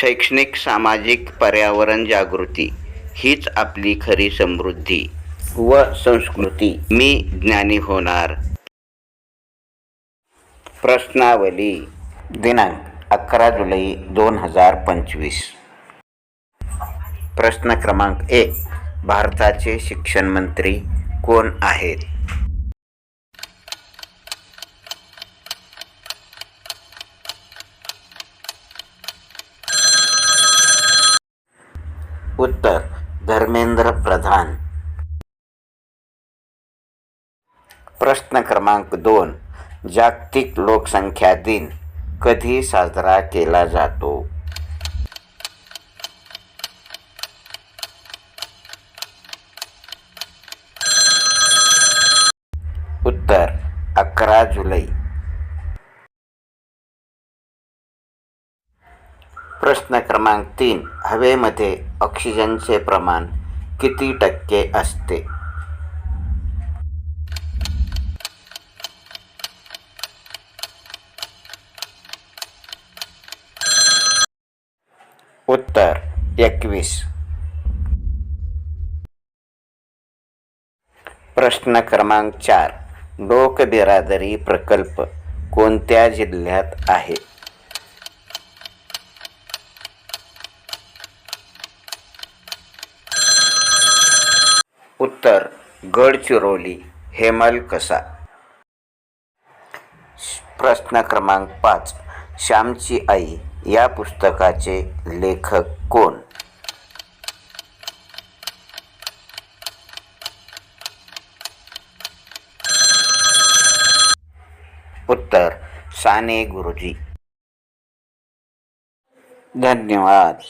शैक्षणिक सामाजिक पर्यावरण जागृती हीच आपली खरी समृद्धी व संस्कृती. मी ज्ञानी होणार. प्रश्नावली दिनांक अकरा जुलै दोन हजार पंचवीस. प्रश्न क्रमांक एक. भारताचे शिक्षण मंत्री कोण आहेत? उत्तर धर्मेंद्र प्रधान. प्रश्न क्रमांक दोन जागतिक लोकसंख्या दिन कधी साजरा केला जातो? उत्तर अकरा जुलै. प्रश्न क्रमांक तीन. हवेमध्ये ऑक्सिजनचे प्रमाण किती टक्के असते? उत्तर एकवीस. प्रश्न क्रमांक चार. लोक बिरादरी प्रकल्प कोणत्या जिल्ह्यात आहे? उत्तर गडचिरोली हेमल कसा? प्रश्न क्रमांक पाच श्यामची आई या पुस्तकाचे लेखक कोण? उत्तर साने गुरुजी. धन्यवाद.